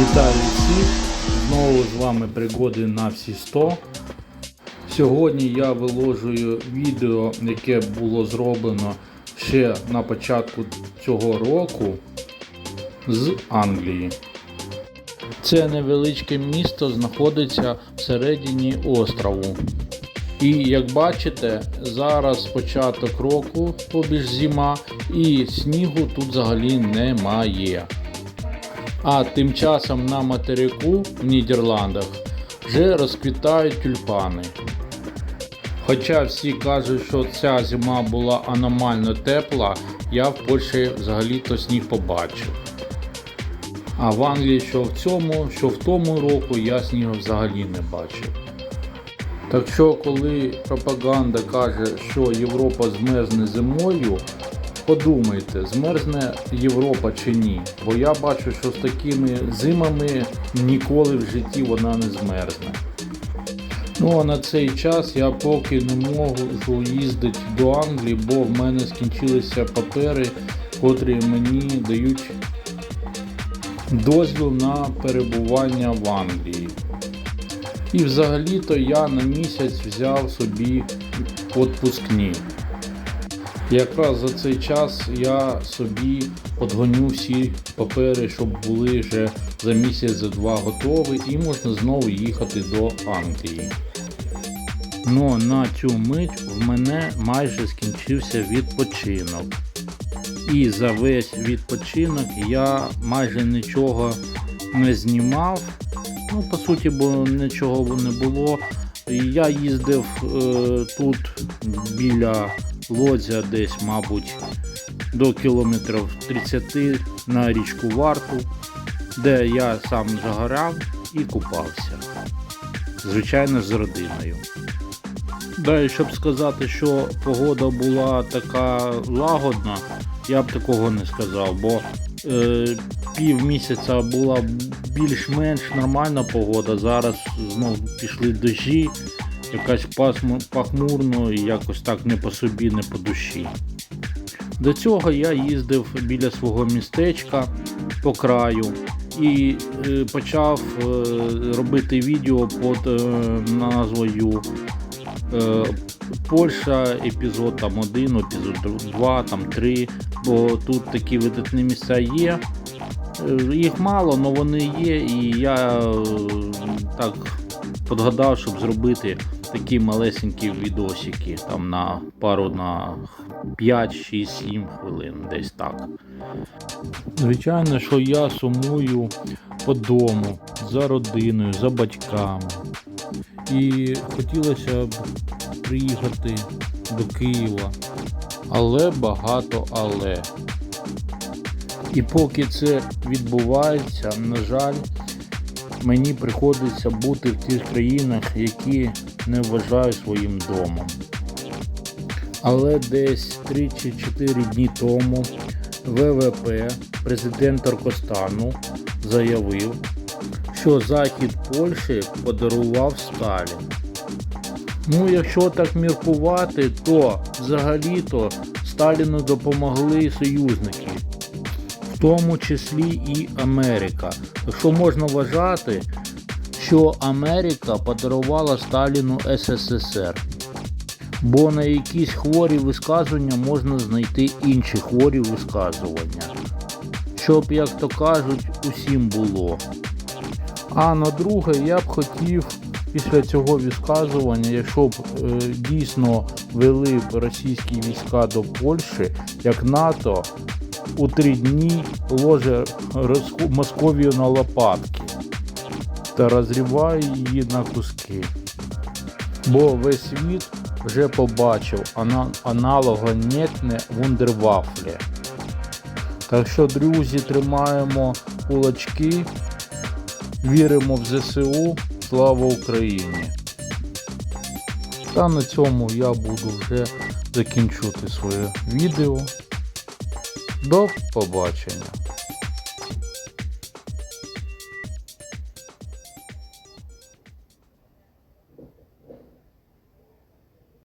Вітаю всіх! Знову з вами пригоди на всі 100. Сьогодні я виложую відео, яке було зроблено ще на початку цього року з Англії. Це невеличке місто знаходиться всередині острову. І як бачите, зараз початок року, тобі ж зима, і снігу тут взагалі немає. А тим часом на материку в Нідерландах вже розквітають тюльпани. Хоча всі кажуть, що ця зима була аномально тепла, я в Польщі взагалі-то сніг побачив. А в Англії що в цьому, що в тому року я снігу взагалі не бачив. Так що, коли пропаганда каже, що Європа змерзне зимою, подумайте, змерзне Європа чи ні. Бо я бачу, що з такими зимами ніколи в житті вона не змерзне. Ну а на цей час я поки не можу їздити до Англії, бо в мене скінчилися папери, котрі мені дають дозвіл на перебування в Англії. І взагалі-то я на місяць взяв собі відпускні. Якраз за цей час я собі подгоню всі папери, щоб були вже за місяць за два готові і можна знову їхати до Англії. Ну на цю мить в мене майже скінчився відпочинок. І за весь відпочинок я майже нічого не знімав. Ну, по суті, бо нічого не було. Я їздив е, тут біля Лодзя десь, мабуть, до кілометрів 30 на річку Варту, де я сам загорав і купався. Звичайно, з родиною. Далі, щоб сказати, що погода була така лагодна, я б такого не сказав, бо е, пів місяця була більш-менш нормальна погода. Зараз знову пішли дощі, якась пахмурно і якось так не по собі, не по душі. До цього я їздив біля свого містечка по краю і е, почав е, робити відео під е, назвою Польща, епізод там 1, епізод 2, там 3, бо тут такі видатні місця є. Їх мало, але вони є, і я так подгадав, щоб зробити такі малесенькі відосики там на пару на 5, 6, 7 хвилин, десь так. Звичайно, що я сумую по дому, за родиною, за батьками. І хотілося б приїхати до Києва. Але багато але. І поки це відбувається, на жаль, мені приходиться бути в тих країнах, які не вважаю своїм домом. Але десь 3 чи 4 дні тому ВВП президент Таркостану заявив, що захід Польщі подарував Сталін. Ну, якщо так міркувати, то взагалі-то Сталіну допомогли союзники, тому числі і Америка. Якщо можна вважати, що Америка подарувала Сталіну СССР. Бо на якісь хворі висказування можна знайти інші хворі висказування. Щоб, як то кажуть, усім було. А на друге, я б хотів після цього висказування, якщо б е, дійсно вели б російські війська до Польщі, як НАТО у три дні ложе Московію на лопатки та розриває її на куски. Бо весь світ вже побачив ана- аналога нетне вундервафлі. Так що, друзі, тримаємо кулачки, віримо в ЗСУ. Слава Україні! Та на цьому я буду вже закінчувати своє відео. До побачення!